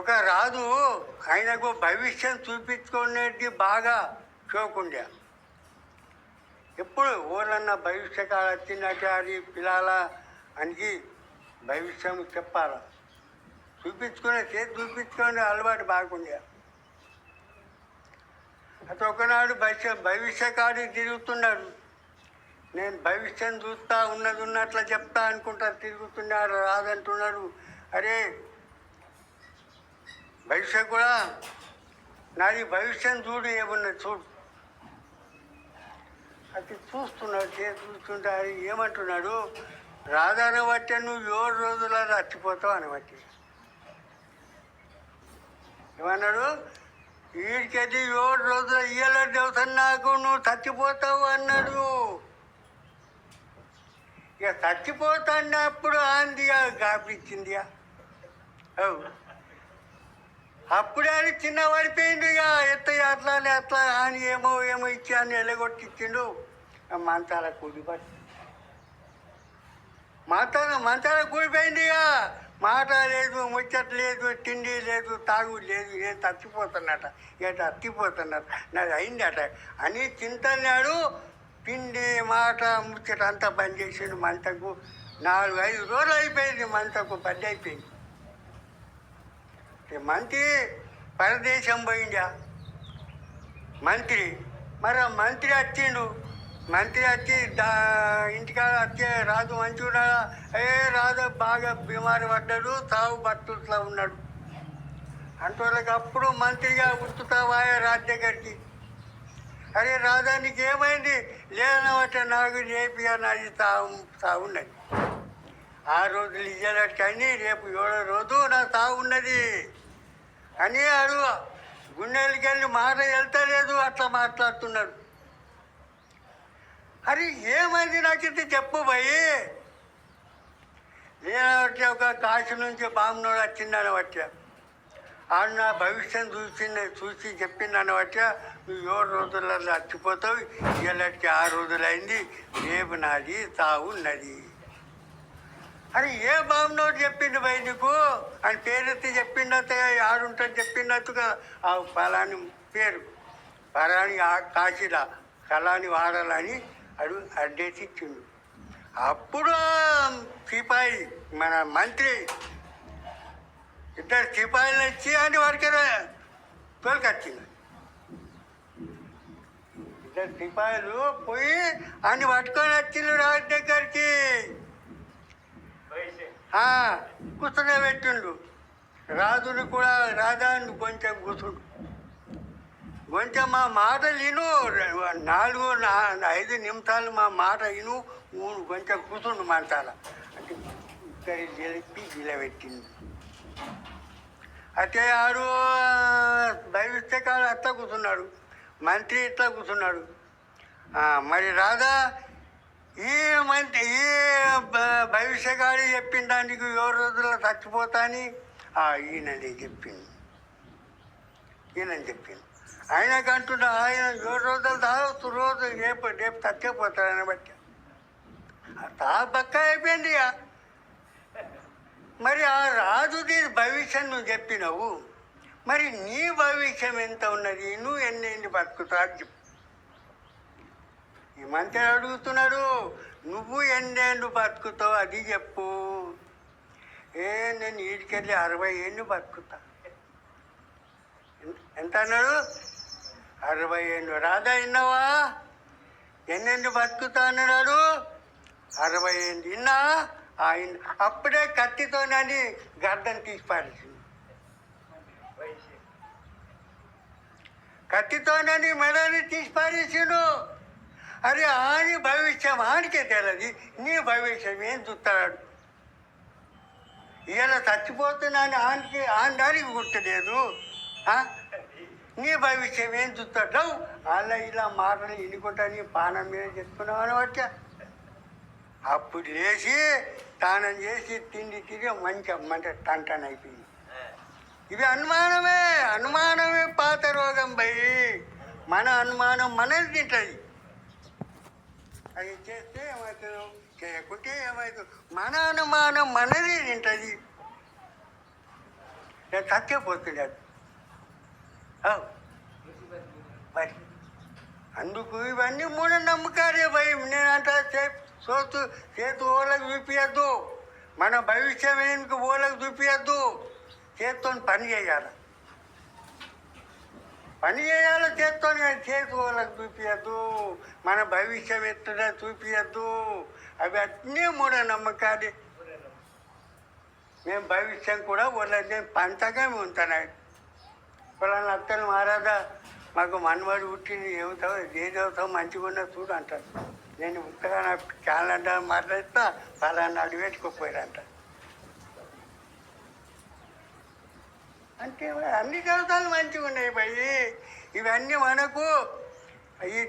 ఒక రాజు ఆయనకు భవిష్యం చూపించుకునేది బాగా చూకుండే ఎప్పుడు ఊళ్ళన్న భవిష్యకాల వచ్చినట్టు పిల్లల అని భవిష్యం చెప్పాల. చూపించుకునే చేతి చూపించుకునే అలవాటు బాగుండే. అత ఒకనాడు భవిష్య భవిష్యకాడి తిరుగుతున్నాడు. నేను భవిష్యం చూస్తా ఉన్నది ఉన్నట్లు చెప్తా అనుకుంటా తిరుగుతున్నాడు రాదంటున్నాడు అరే భవిష్యత్ కూడా నాది భవిష్యం చూడు ఏమన్నా చూడు. అది చూస్తున్నాడు చేసి చూస్తుంటే అది ఏమంటున్నాడు? రాధాను బట్టి నువ్వు ఏడు రోజుల చచ్చిపోతావు అని బట్టి. ఏమన్నాడు? వీడికది ఏడు రోజుల ఇయ్యల దేవతను నాకు నువ్వు చచ్చిపోతావు అన్నాడు. ఇక చచ్చిపోతాన్నప్పుడు ఆందిగా గాపించిందిగా అవు. అప్పుడే అని చిన్న పడిపోయింది ఇక. ఎత్త అట్లా అని అట్లా అని ఏమో ఏమో ఇచ్చి అని ఎలగొట్టించిండు ఆ మంచాల కూలిపడి మంచాల మంచాల కూలిపోయింది ఇక. మాట లేదు ముచ్చట లేదు తిండి లేదు తాగు లేదు నేను తప్పిపోతున్నట ఇక తప్పిపోతున్నట నాది అయిందట. అని చింతన్నాడు. తిండి మాట ముచ్చట అంతా బంద్ చేసిండు మంటకు నాలుగు ఐదు రోజులు అయిపోయింది మంటకు బంద్ అయిపోయింది. మంత్రి పరదేశం పోయిందా మంత్రి మరి ఆ మంత్రి వచ్చిండు మంత్రి వచ్చి దా ఇంటికాడ వచ్చే రాజు మంచిగా ఏ రాజు బాగా బీమారి పడ్డాడు తావు బట్టుట్లా ఉన్నాడు. అంటోళ్ళకి అప్పుడు మంత్రిగా ఉత్తుతావా రాజు దగ్గరికి. అరే రాజా నీకేమైంది? లేదనమాట నాకు రేపు నాది తావు తావున్నది. ఆ రోజులు ఇయ్యాలట కానీ రేపు ఏడో రోజు నా తాగున్నది అని వాడు గుండెలకి వెళ్ళి మాట వెళ్తలేదు అట్లా మాట్లాడుతున్నాడు. అరే ఏమైంది నాకైతే చెప్పు భయ్ నేను ఒక కాశీ నుంచి బామ్నోడు వచ్చిందని వచ్చా ఆడు నా భవిష్యం చూసింది చూసి చెప్పిందని వచ్చా నువ్వు ఏడు రోజులలో చచ్చిపోతావు ఇలాంటి ఆ రోజులైంది రేపు నాది తావున్నది అరే ఏ బాబునోడు చెప్పిండు భయ్ నీకు? అని పేరెత్తి చెప్పిండత ఆడుంటుంది చెప్పిండట్టుగా ఆ ఫలాని పేరు. ఫలాని ఆ- కాశీలా ఫలాని వాడాలని అడు అడ్డేసి ఇచ్చిండు. అప్పుడు సిపాయి మన మంత్రి ఇద్దరు సిపాయిలు వచ్చి అని వాడికి తోలుకొచ్చింది ఇద్దరు సిపాయిలు పోయి అని పట్టుకొని వచ్చిండు రాజు దగ్గరికి. కూర్చునే పెట్టిండు. రాజుని కూడా రాజాన్ని కొంచెం కూర్చుండు కొంచెం మా మాట విను నాలుగు ఐదు నిమిషాలు మా మాట విను మూడు కొంచెం కూర్చుండు మాట్లాడ అంటే ఇద్దరి జరిపి నిలబెట్టింది అయితే ఆడు భవిష్యకాలం అట్లా కూర్చున్నాడు. మంత్రి ఇట్లా కూర్చున్నాడు. మరి రాధా ఈ మంత్రి ఈ భవిష్యగాడి చెప్పిన దానికి ఎవరి రోజుల్లో చచ్చిపోతా అని ఆ, చెప్పింది. ఈయనని చెప్పింది. ఆయనకంటున్నా ఆయన ఎవరి రోజులు తాగొచ్చు? రోజు రేపు రేపు చచ్చిపోతాడని బట్టి. ఆ తా పక్క అయిపోయింది ఇక. మరి ఆ రాజుది భవిష్యం నువ్వు చెప్పినావు. మరి నీ భవిష్యం ఎంత ఉన్నది? నువ్వు ఎన్ని ఎన్ని బతుకుతావు చెప్పు. ఈ మంత్రి అడుగుతున్నాడు? నువ్వు ఎన్నేళ్ళు బతుకుతావు అది చెప్పు. ఏ నేను ఈడికెళ్ళి అరవై ఏళ్ళు బతుకుతా. ఎంత- అన్నాడు? అరవై ఏళ్ళు. రాధా విన్నావా? ఎన్నెండు బతుకుతా అన్నాడు? అరవై ఏళ్ళు. విన్నా? ఆయన అప్పుడే కత్తితోనని గర్దం తీసి పారేసింది. కత్తితోనని మెడని తీసి పారేసిండు. అరే ఆని భవిష్యం ఆనికే తెలియదు నీ భవిష్యం ఏం చూస్తాడు? ఇలా చచ్చిపోతున్నాను ఆనికి ఆని దానికి గుర్తులేదు నీ భవిష్యం ఏం చూస్తాడు? అలా ఇలా మాటలు ఇనుకుంటా నీ పానం మీద చెప్తున్నావు అని వచ్చా అప్పుడు లేచి స్నానం చేసి తిండి తిరిగి మంచి మంచి టంటన్ అయిపోయింది. ఇది అనుమానమే అనుమానమే పాత రోగం భయ్ మన అనుమానం మనది తింటుంది. అది చేస్తే ఏమవుతుందో? చేయకుంటే ఏమవుతుంది? మన అనుమానం మనది తింటుంది నేను చచ్చిపోతున్నాడు మరి అందుకు ఇవన్నీ మూఢ నమ్మకాలే భయం నేనంటా సోతు చేతు ఓలకు చూపించద్దు మన భవిష్యం ఏంటి ఓలకు చూపించద్దు చేతితో పని చేయాలి. పని చేయాలో చేత్తో చేతి ఓలకు చూపించద్దు మన భవిష్యం ఎత్తున చూపించద్దు అవి అన్నీ మూఢ నమ్మకాలే మేము భవిష్యం కూడా వాళ్ళ నేను పంటగా ఉంటాను వాళ్ళని అత్తలు మహారాజా మాకు మనవాడు పుట్టింది ఏమవుతావు ఏ చదువుతావు మంచిగా ఉన్నా చూడు అంటారు. నేను ఉత్తగా నా క్యాలెండర్ మాట్లాడితే వాళ్ళని అడిగి అంటే అన్ని దేవతలు మంచిగా ఉన్నాయి భయ్ ఇవన్నీ మనకు ఈ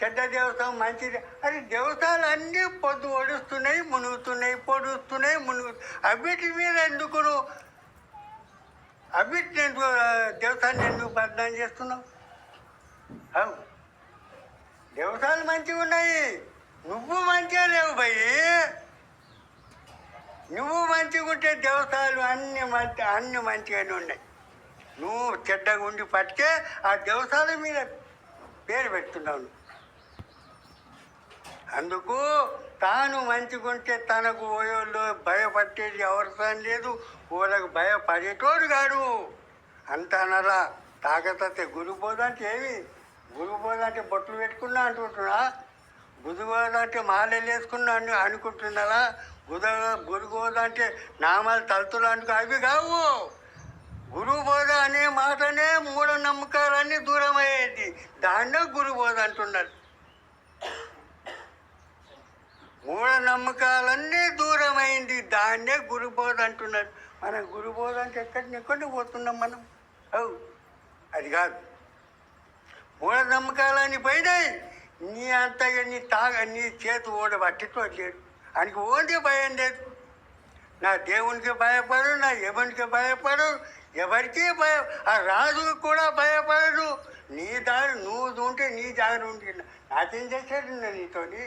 చెడ్డ దేవతం మంచిది. అది దేవతలు అన్నీ పొద్దు ఒడుస్తున్నాయి మునుగుతున్నాయి పొడుస్తున్నాయి మునుగు అవిటి మీద ఎందుకు అవిటిని ఎందుకు దేవతాన్ని ఎందుకు బదనాం చేస్తున్నావు? దేవతలు మంచిగా ఉన్నాయి. నువ్వు మంచిగా లేవు భయ్ నువ్వు మంచిగా ఉంటే దేవతలు అన్ని మంచి అన్ని మంచిగానే ఉన్నాయి. నువ్వు చెడ్డగా ఉండి పట్టుకే ఆ దేవతల మీద పేరు పెడుతున్నావు అందుకు తాను మంచిగుంటే తనకు ఓయోళ్ళు భయపట్టేది అవసరం లేదు వాళ్ళకు భయపడేటోడు కాడు. అంటానరా తాగతతే గురుబోధ అంటే ఏమి? గురుబోధ అంటే బొట్లు పెట్టుకున్నా అంటుంటున్నా. గురుబోధ అంటే మాలలు వేసుకున్నా అని అనుకుంటున్నారా? గుద గురుబోధ అంటే నామాలు తలుతులు అనుకో అవి కావు. గురుబోధ అనే మాటనే మూఢ నమ్మకాలన్నీ దూరం అయ్యేది దాన్నే గురుబోధ అంటున్నారు. మూఢ నమ్మకాలన్నీ దూరమైంది. దాన్నే గురుబోధ అంటున్నారు. మన గురుబోధ అంటే ఎక్కడిని ఎక్కడికి పోతున్నాం మనం? అవు అది కాదు. మూఢ పోయినాయి. నీ అంతగా నీ తాగ నీ చేతి ఓడ పట్టిట్లేదు ఆయనకి ఓంటే భయం లేదు. నా దేవునికి భయపడు నా ఎవరికి భయపడు ఎవరికి భయ ఆ రాజుకు కూడా భయపడడు. నీ దారి నువ్వు ఉంటే నీ దారి ఉంటే. నాకేం చేశాడు నీతోని?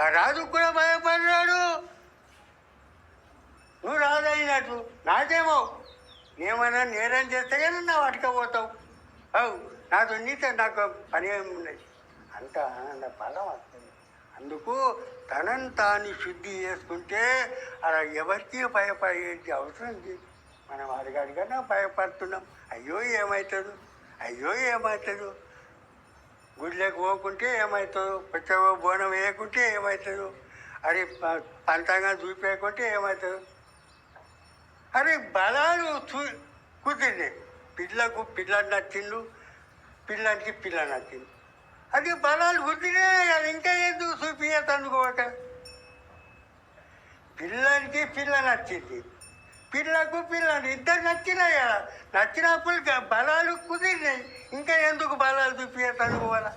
ఆ రాజుకు కూడా భయపడ్డాడు. నువ్వు రాజు అయినట్టు నాకేమో? నేమైనా నేరం చేస్తే కానీ నా పట్టుకపోతావు అవు నాతో నీతో నాకు పని ఏమి ఉన్నది అంత ఆనంద బలం వస్తుంది. అందుకు తనని తాను శుద్ధి చేసుకుంటే అలా ఎవరికి భయపడేది అవసరం లేదు. మనం అడిగడిగానే భయపడుతున్నాం. అయ్యో ఏమవుతుంది అయ్యో ఏమవుతుందో గుడిలోకి పోకుంటే ఏమవుతుందో పెద్ద బోనం వేయకుంటే ఏమవుతుందో అరే పంతంగా చూపేయకుంటే ఏమవుతుందో అరే బలాలు చూ కుదిరినాయి పిల్లకు పిల్ల నచ్చిండు పిల్లానికి పిల్ల నచ్చిండు అది బలాలు కుదిరినాయి అది ఇంకా ఎందుకు చూపించదు అనుకోక? పిల్ల నచ్చింది. పిల్లకు పిల్లని ఇద్దరు నచ్చినాయి కదా నచ్చినప్పుడు బలాలు కుదిరినాయి. ఇంకా ఎందుకు బలాలు చూపించదు అనుకోవాలా?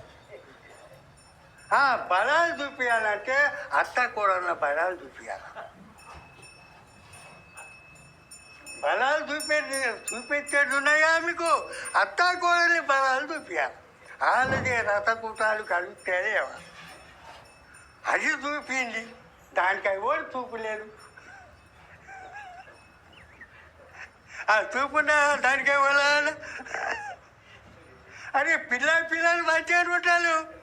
బలాలు చూపించాలంటే అత్త కూడా బలాలు చూపించాలి బలాలు చూపే చూపించేది ఉన్నాయా మీకు? అత్త కోడలి బలాలు చూపించాలి వాళ్ళది రథకూటాలు కలుగుతాయి అది చూపింది. దానికి ఎవరు చూపలేదు ఆ చూపున్నా దానికి ఎవరు అరే పిల్ల పిల్లలు మంచిగా ఉంటారు.